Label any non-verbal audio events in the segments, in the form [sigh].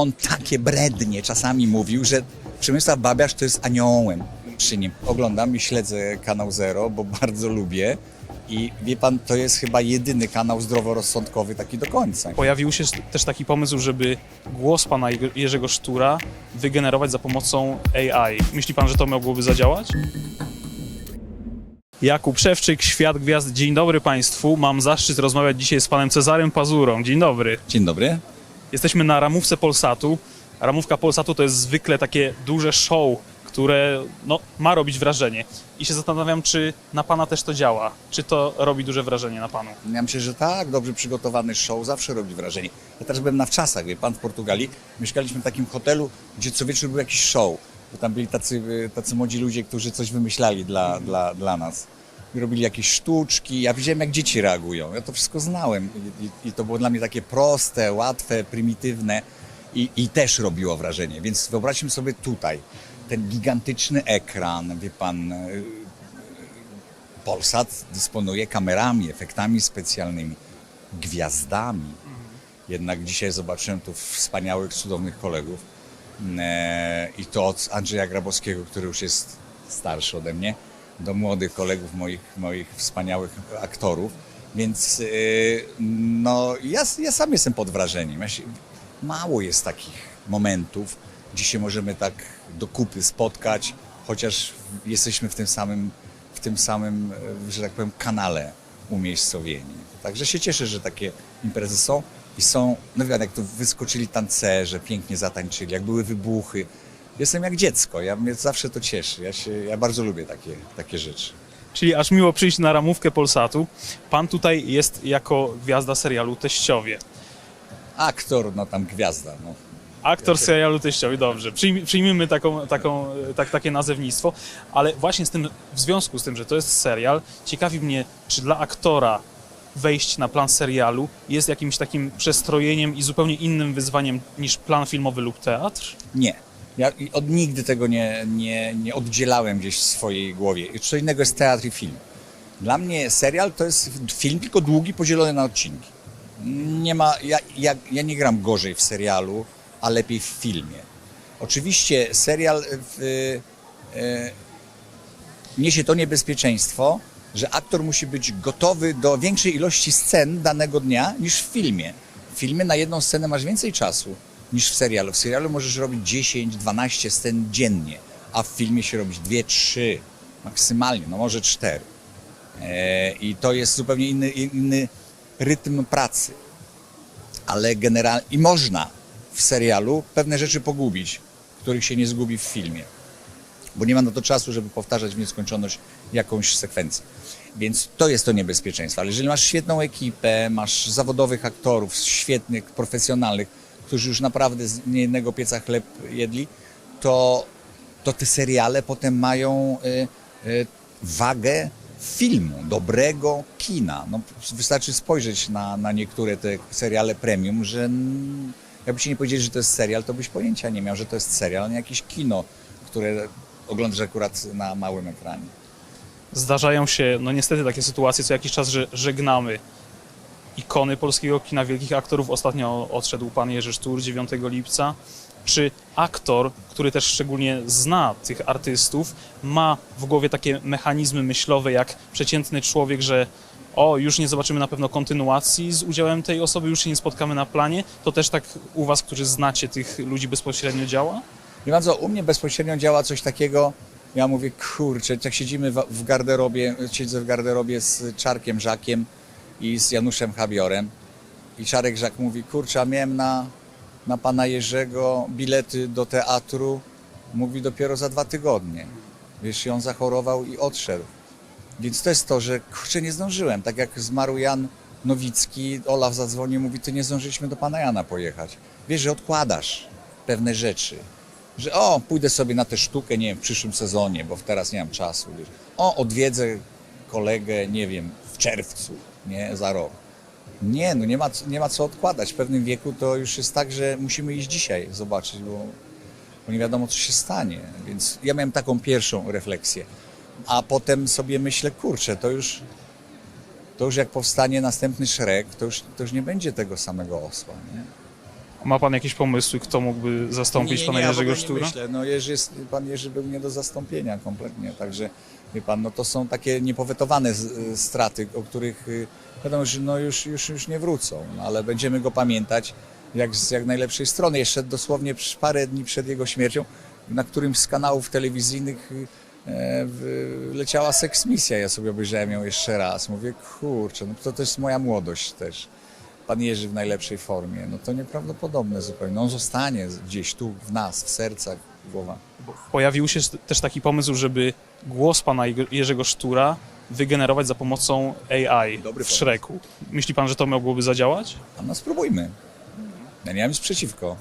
on takie brednie czasami mówił, że Przemysław Babiarz to jest aniołem przy nim. Oglądam i śledzę kanał Zero, bo [laughs] bardzo lubię. I wie pan, to jest chyba jedyny kanał zdroworozsądkowy taki do końca. Pojawił się też taki pomysł, żeby głos pana Jerzego Sztura wygenerować za pomocą AI. Myśli pan, że to mogłoby zadziałać? Jakub Szewczyk, Świat Gwiazd. Dzień dobry Państwu. Mam zaszczyt rozmawiać dzisiaj z panem Cezarem Pazurą. Dzień dobry. Dzień dobry. Jesteśmy na ramówce Polsatu. Ramówka Polsatu to jest zwykle takie duże show, które no, ma robić wrażenie. I się zastanawiam, czy na pana też to działa. Czy to robi duże wrażenie na panu? Ja myślę, że tak, dobrze przygotowany show zawsze robi wrażenie. Ja też byłem na wczasach, wie pan, w Portugalii. Mieszkaliśmy w takim hotelu, gdzie co wieczór był jakiś show. Bo tam byli tacy, y, tacy młodzi ludzie, którzy coś wymyślali dla, dla, dla nas. Robili jakieś sztuczki. Ja widziałem, jak dzieci reagują. Ja to wszystko znałem. I, i, to było dla mnie takie proste, łatwe, prymitywne. I, I też robiło wrażenie. Więc wyobraźmy sobie tutaj ten gigantyczny ekran, wie pan, y, Polsat dysponuje kamerami, efektami specjalnymi, gwiazdami. Jednak dzisiaj zobaczyłem tu wspaniałych, cudownych kolegów. E, I to od Andrzeja Grabowskiego, który już jest starszy ode mnie, do młodych kolegów, moich, moich wspaniałych aktorów. Więc e, no, ja, ja sam jestem pod wrażeniem. Ja się, mało jest takich momentów, gdzie się możemy tak do kupy spotkać, chociaż jesteśmy w tym samym, w tym samym, e, że tak powiem, kanale umiejscowieni. Także się cieszę, że takie imprezy są i są, no wiem, jak tu wyskoczyli tancerze, pięknie zatańczyli, jak były wybuchy. Jestem jak dziecko, ja, mnie zawsze to cieszy, ja, się, ja bardzo lubię takie, takie rzeczy. Czyli aż miło przyjść na ramówkę Polsatu. Pan tutaj jest jako gwiazda serialu Teściowie. Aktor, no tam gwiazda, no. Aktor serialu Teściowie, dobrze. Przyjm, przyjmijmy taką, taką, tak, takie nazewnictwo, ale właśnie z tym, w związku z tym, że to jest serial, ciekawi mnie, czy dla aktora wejść na plan serialu jest jakimś takim przestrojeniem i zupełnie innym wyzwaniem niż plan filmowy lub teatr? Nie. Ja od nigdy tego nie, nie, nie oddzielałem gdzieś w swojej głowie. I Co innego jest teatr i film. Dla mnie serial to jest film, tylko długi, podzielony na odcinki. Nie ma, ja, ja, ja nie gram gorzej w serialu, a lepiej w filmie. Oczywiście serial w, e, niesie to niebezpieczeństwo, że aktor musi być gotowy do większej ilości scen danego dnia niż w filmie. W filmie na jedną scenę masz więcej czasu niż w serialu. W serialu możesz robić 10-12 scen dziennie, a w filmie się robić 2-3 maksymalnie, no może 4. E, I to jest zupełnie inny, inny rytm pracy. Ale generalnie i można w serialu pewne rzeczy pogubić, których się nie zgubi w filmie bo nie ma na to czasu, żeby powtarzać w nieskończoność jakąś sekwencję. Więc to jest to niebezpieczeństwo. Ale jeżeli masz świetną ekipę, masz zawodowych aktorów, świetnych, profesjonalnych, którzy już naprawdę z niejednego pieca chleb jedli, to, to te seriale potem mają y, y, wagę filmu, dobrego kina. No, wystarczy spojrzeć na, na niektóre te seriale premium, że jakby nie powiedzieli, że to jest serial, to byś pojęcia nie miał, że to jest serial, a nie jakieś kino, które oglądasz akurat na małym ekranie. Zdarzają się, no niestety, takie sytuacje co jakiś czas, że żegnamy ikony polskiego kina, wielkich aktorów. Ostatnio odszedł pan Jerzy Sztur 9 lipca. Czy aktor, który też szczególnie zna tych artystów, ma w głowie takie mechanizmy myślowe jak przeciętny człowiek, że o, już nie zobaczymy na pewno kontynuacji z udziałem tej osoby, już się nie spotkamy na planie? To też tak u was, którzy znacie tych ludzi bezpośrednio działa? Pan co, u mnie bezpośrednio działa coś takiego, ja mówię, kurczę, jak siedzimy w garderobie, siedzę w garderobie z Czarkiem Żakiem i z Januszem Habiorem i Czarek Żak mówi, kurczę, miałem na, na pana Jerzego bilety do teatru, mówi dopiero za dwa tygodnie. Wiesz, i on zachorował i odszedł. Więc to jest to, że kurczę, nie zdążyłem. Tak jak zmarł Jan Nowicki, Olaf zadzwonił, mówi, ty nie zdążyliśmy do pana Jana pojechać. Wiesz, że odkładasz pewne rzeczy. Że o, pójdę sobie na tę sztukę, nie wiem, w przyszłym sezonie, bo teraz nie mam czasu. Wiesz. O, odwiedzę kolegę, nie wiem, w czerwcu, nie, za rok. Nie, no nie ma, nie ma co odkładać. W pewnym wieku to już jest tak, że musimy iść dzisiaj zobaczyć, bo, bo nie wiadomo, co się stanie. Więc ja miałem taką pierwszą refleksję. A potem sobie myślę, kurczę, to już, to już jak powstanie następny Szrek, to już, to już nie będzie tego samego osła. Nie? Ma pan jakieś pomysły, kto mógłby zastąpić pana ja w Jerzego nie Sztura? Myślę. No Jerzy, jest- pan Jerzy był nie do zastąpienia kompletnie, także wie pan, no to są takie niepowetowane y, straty, o których y, wiadomo, że no już, już, już nie wrócą, no, ale będziemy go pamiętać jak z jak najlepszej strony. Jeszcze dosłownie parę dni przed jego śmiercią na którymś z kanałów telewizyjnych y, e, leciała seksmisja, ja sobie obejrzałem ją jeszcze raz. Mówię, kurczę, no to, jest moja młodość też. Pan Jerzy w najlepszej formie, no to nieprawdopodobne zupełnie. On zostanie gdzieś tu w nas, w sercach, w głowach. Pojawił się też taki pomysł, żeby głos pana Jerzego Sztura wygenerować za pomocą AI Dobry w. Shreku. Myśli pan, że to mogłoby zadziałać? A no spróbujmy. Ja nie mam nic przeciwko.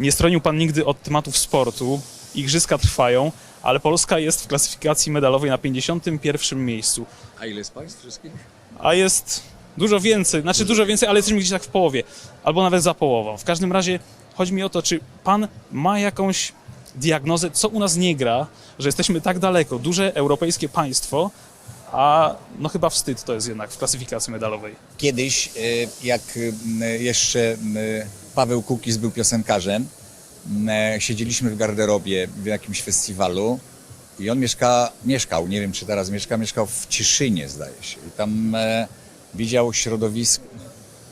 Nie stronił pan nigdy od tematów sportu. Igrzyska trwają, ale Polska jest w klasyfikacji medalowej na 51 miejscu. A ile jest państw wszystkich? a jest dużo więcej, znaczy dużo więcej, ale jesteśmy gdzieś tak w połowie, albo nawet za połową. W każdym razie chodzi mi o to, czy pan ma jakąś diagnozę, co u nas nie gra, że jesteśmy tak daleko, duże europejskie państwo, a no chyba wstyd to jest jednak w klasyfikacji medalowej. Kiedyś, y, jak jeszcze Paweł Kukiz był piosenkarzem, y, siedzieliśmy w garderobie w jakimś festiwalu i on mieszka, mieszkał, nie wiem czy teraz mieszka, mieszkał w Cieszynie zdaje się. I tam e, widział środowisko,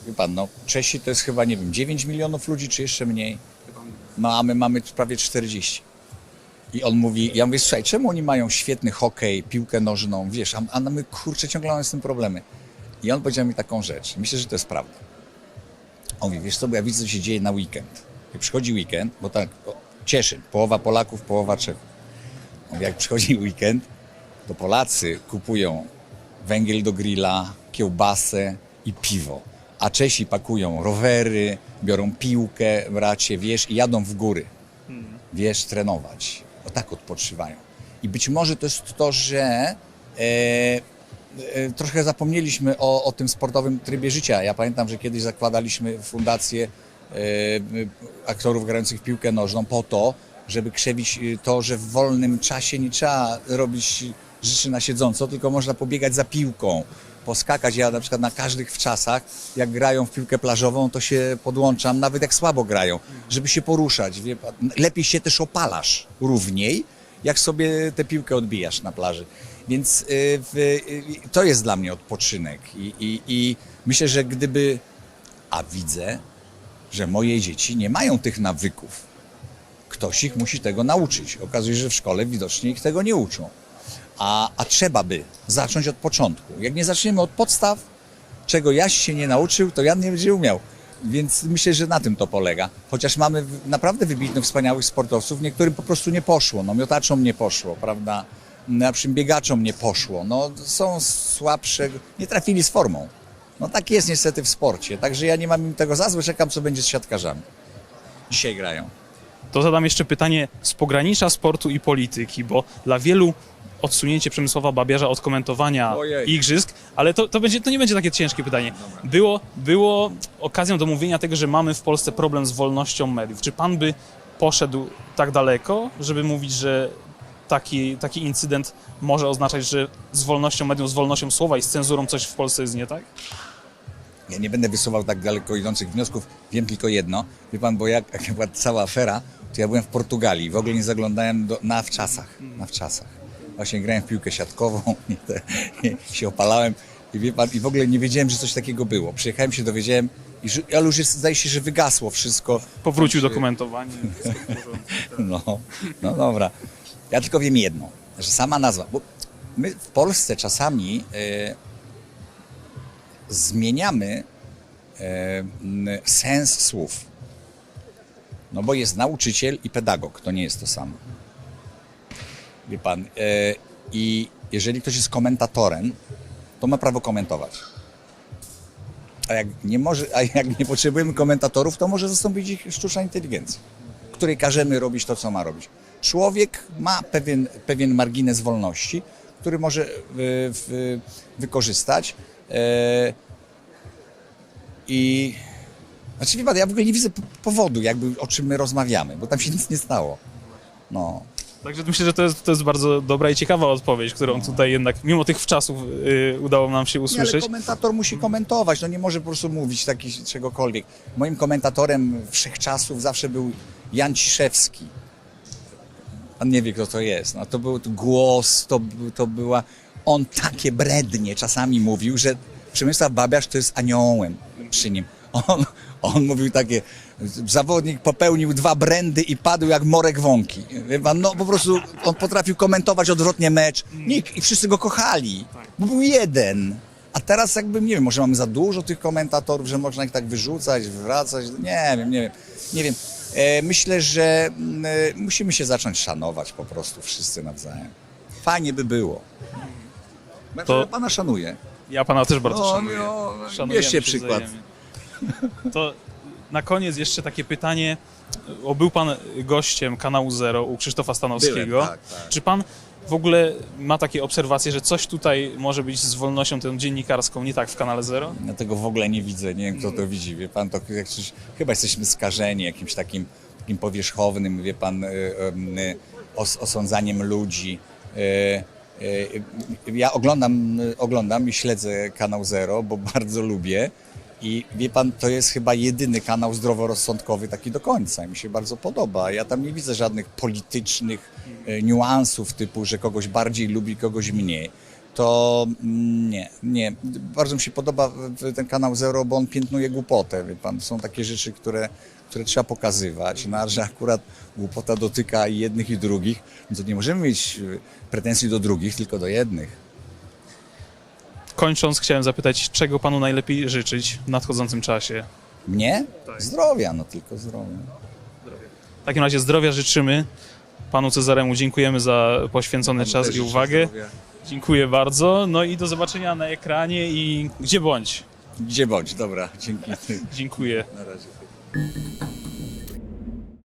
wie pan, no Czesi to jest chyba, nie wiem, 9 milionów ludzi czy jeszcze mniej. No a my mamy prawie 40. I on mówi, ja mówię, słuchaj, czemu oni mają świetny hokej, piłkę nożną, wiesz, a, a my kurczę ciągle mamy z tym problemy. I on powiedział mi taką rzecz, myślę, że to jest prawda. On mówi, wiesz co, bo ja widzę, co się dzieje na weekend. Jak przychodzi weekend, bo tak, o, cieszy, połowa Polaków, połowa Czechów. On mówi, jak przychodzi [laughs] weekend, to Polacy kupują węgiel do grilla, kiełbasę i piwo. A Czesi pakują rowery, biorą piłkę, bracie, wiesz, i jadą w góry wiesz, trenować. O tak odpoczywają. I być może to jest to, że e, e, trochę zapomnieliśmy o, o tym sportowym trybie życia. Ja pamiętam, że kiedyś zakładaliśmy fundację e, aktorów grających w piłkę nożną po to, żeby krzewić e, to, że w wolnym czasie nie trzeba robić rzeczy na siedząco, tylko można pobiegać za piłką, poskakać. Ja na przykład na każdych wczasach, jak grają w piłkę plażową, to się podłączam, nawet jak słabo grają, żeby się poruszać. Lepiej się też opalasz równiej, jak sobie tę piłkę odbijasz na plaży. Więc y, y, to jest dla mnie odpoczynek. I, i, I myślę, że gdyby. A widzę, że moje dzieci nie mają tych nawyków. Ktoś ich musi tego nauczyć. Okazuje się, że w szkole widocznie ich tego nie uczą. A, a trzeba by zacząć od początku. Jak nie zaczniemy od podstaw, czego Jaś się nie nauczył, to Jan nie będzie umiał. Więc myślę, że na tym to polega. Chociaż mamy naprawdę wybitnych, wspaniałych sportowców, niektórym po prostu nie poszło. No miotaczom nie poszło, prawda? Na przykład biegaczom nie poszło. No są słabsze, nie trafili z formą. No tak jest niestety w sporcie. Także ja nie mam im tego za złe, czekam co będzie z siatkarzami. Dzisiaj grają. To zadam jeszcze pytanie z pogranicza sportu i polityki, bo dla wielu odsunięcie Przemysława Babiarza od komentowania Ojej. igrzysk, ale to, to, będzie, to nie będzie takie ciężkie pytanie. Było, było okazją do mówienia tego, że mamy w Polsce problem z wolnością mediów. Czy pan by poszedł tak daleko, żeby mówić, że taki, taki incydent może oznaczać, że z wolnością mediów, z wolnością słowa i z cenzurą coś w Polsce jest nie tak? Ja nie będę wysuwał tak daleko idących wniosków. Wiem tylko jedno. Wie pan, bo jak, jak była cała afera, to ja byłem w Portugalii. W ogóle nie zaglądałem do, na wczasach. Na wczasach. Właśnie grałem w piłkę siatkową, [laughs] nie, te, nie, się opalałem. I, pan, I w ogóle nie wiedziałem, że coś takiego było. Przyjechałem się, dowiedziałem, i że, ale już jest, zdaje się, że wygasło wszystko. Powrócił Tam do się- komentowania. No, no dobra. Ja tylko wiem jedno, że sama nazwa, bo my w Polsce czasami e, zmieniamy e, sens słów. No bo jest nauczyciel i pedagog, to nie jest to samo. Wie pan, e, i jeżeli ktoś jest komentatorem, to ma prawo komentować. A jak nie, może, a jak nie potrzebujemy komentatorów, to może zastąpić ich sztuczna inteligencja której każemy robić to, co ma robić. Człowiek ma pewien, pewien margines wolności, który może y, w, wykorzystać. E, I znaczy, wie pan, ja w ogóle nie widzę powodu, jakby o czym my rozmawiamy, bo tam się nic nie stało. No. Także myślę, że to jest, to jest bardzo dobra i ciekawa odpowiedź, którą tutaj jednak, mimo tych wczasów, y, udało nam się Nie, ale usłyszeć. komentator musi komentować, no nie może po prostu mówić takich czegokolwiek. Moim komentatorem wszechczasów zawsze był Jan Ciszewski. Pan nie wie, kto to jest. No, to był głos, to, był- to była... On takie brednie czasami mówił, że Przemysław Babiarz to jest aniołem przy nim. On, on mówił takie, zawodnik popełnił dwa brendy i padł jak morek wąki. Wie pan, no po prostu on potrafił komentować odwrotnie mecz. Nikt, i wszyscy go kochali, bo był jeden. A teraz jakby, nie wiem, może mamy za dużo tych komentatorów, że można ich tak wyrzucać, wracać, nie wiem, nie wiem, nie wiem. E, myślę, że mm, e, musimy się zacząć szanować po prostu wszyscy nawzajem. Fajnie by było. Ja To- pana szanuję. Ja pana też bardzo No, szanuję. no, Szanujemy bierzcie się przykład. wzajemnie. To na koniec jeszcze takie pytanie. O, był pan gościem kanału Zero u Krzysztofa Stanowskiego. Byłem, tak, tak. Czy pan w ogóle ma takie obserwacje, że coś tutaj może być z wolnością tą dziennikarską nie tak w kanale Zero? Ja tego w ogóle nie widzę, nie wiem kto to widzi, wie pan, to jak coś, chyba jesteśmy skażeni jakimś takim, takim powierzchownym, wie pan, y, y, os, osądzaniem ludzi. Y, y, Ja oglądam, y, oglądam i śledzę kanał Zero, bo [laughs] bardzo lubię i wie pan, to jest chyba jedyny kanał zdroworozsądkowy taki do końca. Mi się bardzo podoba. Ja tam nie widzę żadnych politycznych y, niuansów typu, że kogoś bardziej lubi, kogoś mniej to mm, nie, nie. Bardzo mi się podoba ten kanał Zero, bo on piętnuje głupotę, wie pan. Są takie rzeczy, które, które trzeba pokazywać, no, że akurat głupota dotyka jednych i drugich, no to nie możemy mieć y, pretensji do drugich, tylko do jednych. Kończąc, chciałem zapytać, czego panu najlepiej życzyć w nadchodzącym czasie? Mnie? Tak. Zdrowia, no tylko zdrowia. W takim razie zdrowia życzymy. Panu Cezaremu dziękujemy za poświęcony czas i uwagę. Dziękuję bardzo. No i do zobaczenia na ekranie i gdzie bądź. Gdzie bądź, dobra, dzięki. [laughs] Dziękuję. Na razie.